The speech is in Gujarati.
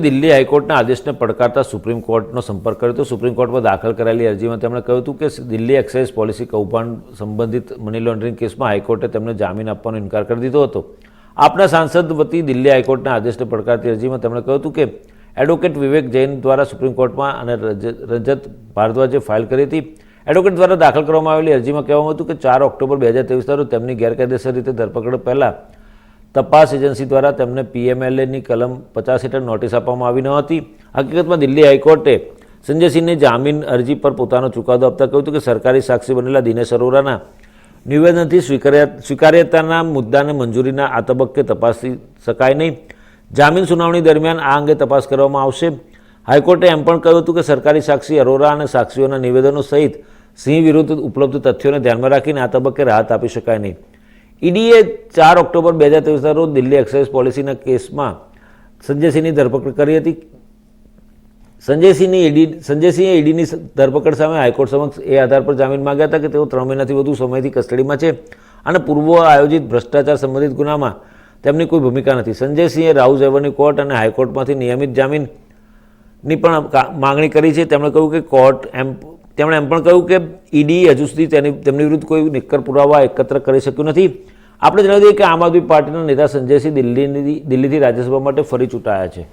દિલ્હી હાઈકોર્ટના આદેશને પડકારતા સુપ્રીમ કોર્ટનો સંપર્ક કર્યો હતો. સુપ્રીમ કોર્ટમાં દાખલ કરાયેલી અરજીમાં તેમણે કહ્યું હતું કે દિલ્હી એક્સાઇઝ પોલિસી કૌભાંડ સંબંધિત મની લોન્ડરિંગ કેસમાં હાઈકોર્ટે તેમને જામીન આપવાનો ઇનકાર કરી દીધો હતો. આપના સાંસદ વતી દિલ્હી હાઈકોર્ટના આદેશને પડકારતી અરજીમાં તેમણે કહ્યું હતું કે એડવોકેટ વિવેક જૈન દ્વારા સુપ્રીમ કોર્ટમાં અને રજ- રજત ભારદ્વાજે ફાઇલ કરી હતી. એડવોકેટ દ્વારા દાખલ કરવામાં આવેલી અરજીમાં કહેવામાં હતું કે ચાર ઓક્ટોબર બે હજાર ત્રેવીસના રોજ તેમની ગેરકાયદેસર રીતે ધરપકડ પહેલાં તપાસ એજન્સી દ્વારા તેમને પીએમએલએની કલમ પચાસ હેઠળ નોટિસ આપવામાં આવી ન હતી. હકીકતમાં દિલ્હી હાઈકોર્ટે સંજયસિંહની જામીન અરજી પર પોતાનો ચુકાદો આપતા કહ્યું હતું કે સરકારી સાક્ષી બનેલા દિનેશ અરોરાના નિવેદનથી સ્વીકાર્યા, સ્વીકાર્યતાના મુદ્દાને મંજૂરીના આ તબક્કે તપાસી શકાય નહીં. જામીન સુનાવણી દરમિયાન આ અંગે તપાસ કરવામાં આવશે. હાઈકોર્ટે એમ પણ કહ્યું હતું કે સરકારી સાક્ષી અરોરા અને સાક્ષીઓના નિવેદનો સહિત સિંહ વિરુદ્ધ ઉપલબ્ધ તથ્યોને ધ્યાનમાં રાખીને આ તબક્કે રાહત આપી શકાય નહીં. ઈડીએ ચાર ઓક્ટોબર બે હજાર ત્રેવીસના રોજ દિલ્હી એક્સાઇઝ પોલિસીના કેસમાં સંજયસિંહની ધરપકડ કરી હતી. સંજયસિંહની ઈડી, સંજયસિંહે ઈડીની ધરપકડ સામે હાઈકોર્ટ સમક્ષ એ આધાર પર જામીન માંગ્યા હતા કે તેઓ ત્રણ મહિનાથી વધુ સમયથી કસ્ટડીમાં છે અને પૂર્વ આયોજિત ભ્રષ્ટાચાર સંબંધિત ગુનામાં તેમની કોઈ ભૂમિકા નથી. સંજયસિંહે રાઉઝ એવરની કોર્ટ અને હાઈકોર્ટમાંથી નિયમિત જામીનની પણ માગણી કરી છે. તેમણે કહ્યું કે કોર્ટ એમ, તેમણે એમ પણ કહ્યું કે ઈડી હજુ સુધી તેની, તેમની વિરુદ્ધ કોઈ નિક્કર પુરાવા એકત્ર કરી શક્યું નથી. આપણે જણાવી દઈએ કે આમ આદમી પાર્ટીના નેતા સંજયસિંહ દિલ્હીની દિલ્હીથી રાજ્યસભા માટે ફરી ચૂંટાયા છે.